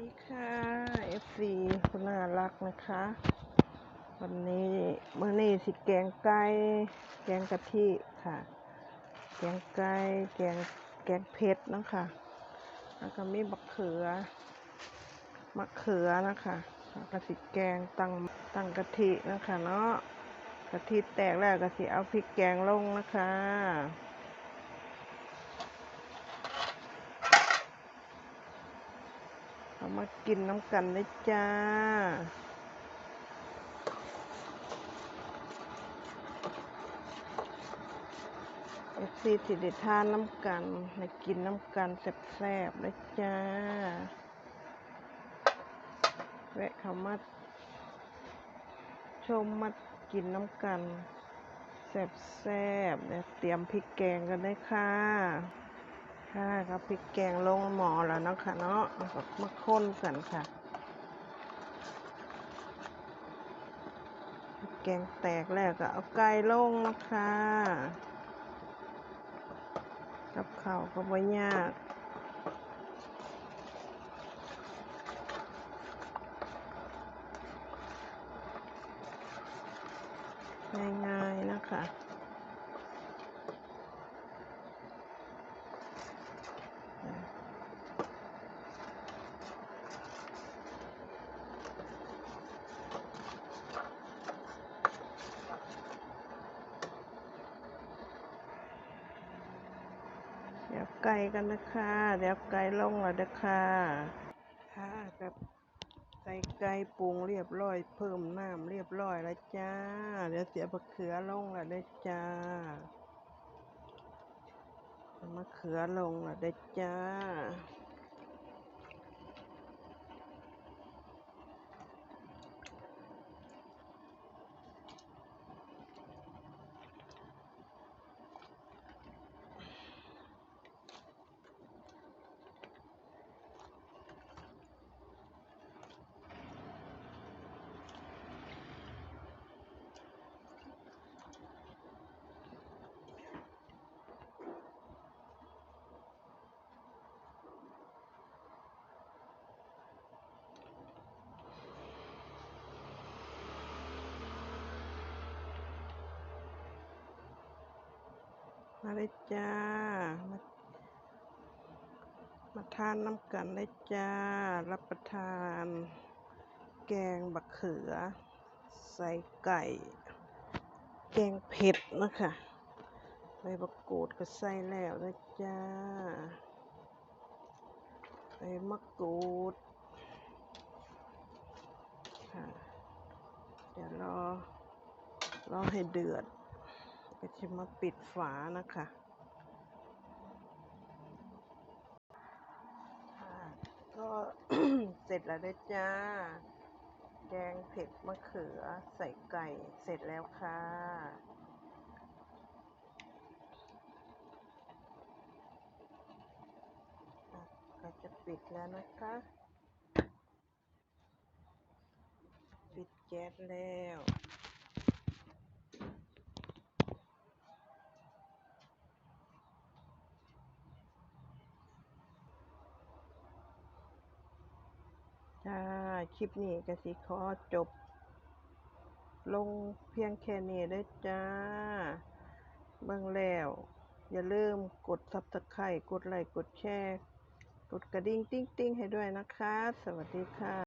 ดีค่ะ FC คุณน่ารักนะคะ วันนี้มื้อนี้สิแกงไก่แกงกะทิค่ะ แกงไก่แกงแกงเผ็ดนะคะแล้วก็มีบักเขือมะเขือนะคะแล้วก็สิแกงตังตังกะทินะคะเนาะกะทิแตกแล้วก็สิเอาพริกแกงลงนะคะ เอามากินน้ำกันเลยจ้า เอฟซีสิได้ทานน้ำกันให้กินน้ำกันแซ่บๆเลยจ้า แวะเข้ามาชมมากินน้ำกันแซ่บๆเดี๋ยเตรียมพริกแกงกันได้ค่ะ ค่ะครับพริกแกงลงหม้อแล้วเนาะคะเนาะมาค้นกันค่ะพริกแกงแตกแล้วก็เอาไก่ลงนะคะกับข้าวก็บ่ยากง่ายๆนะคะ วไก่กันนะคะเดี๋ยวไก่ลงแล้วนะคะค่ะกับใส่ไก่ปรุงเรียบร้อย เพิ่มน้ำเรียบร้อยแล้วจ้า เดี๋ยวเสียบะเขือลงแล้วได้จ้าเอามะเขือลงแล้วได้จ้า มาเลยจ้า มามาทานน้ำกันเลยจ้า รับประทาน แกงบักเขือ ใส่ไก่ แกงเผ็ดนะคะใบบักกูดก็ใส่แล้วนะจ้าใบมะกรูดค่ะเดี๋ยวรอรอให้เดือด ก็จะมาปิดฝานะคะก็เสร็จแล้วด้วยจ้า แกงเผ็ดมะเขือใส่ไก่เสร็จแล้วค่ะก็จะปิดแล้วนะคะ ปิดแก๊สแล้ว จ้า คลิปนี้ก็สิขอจบ ลงเพียงแค่นี้ได้จ้า เบิ่งแล้ว อย่าลืมกด subscribe กดไลค์กดแชร์ กดกระดิ่งติ้งติ้งให้ด้วยนะคะ สวัสดีค่ะ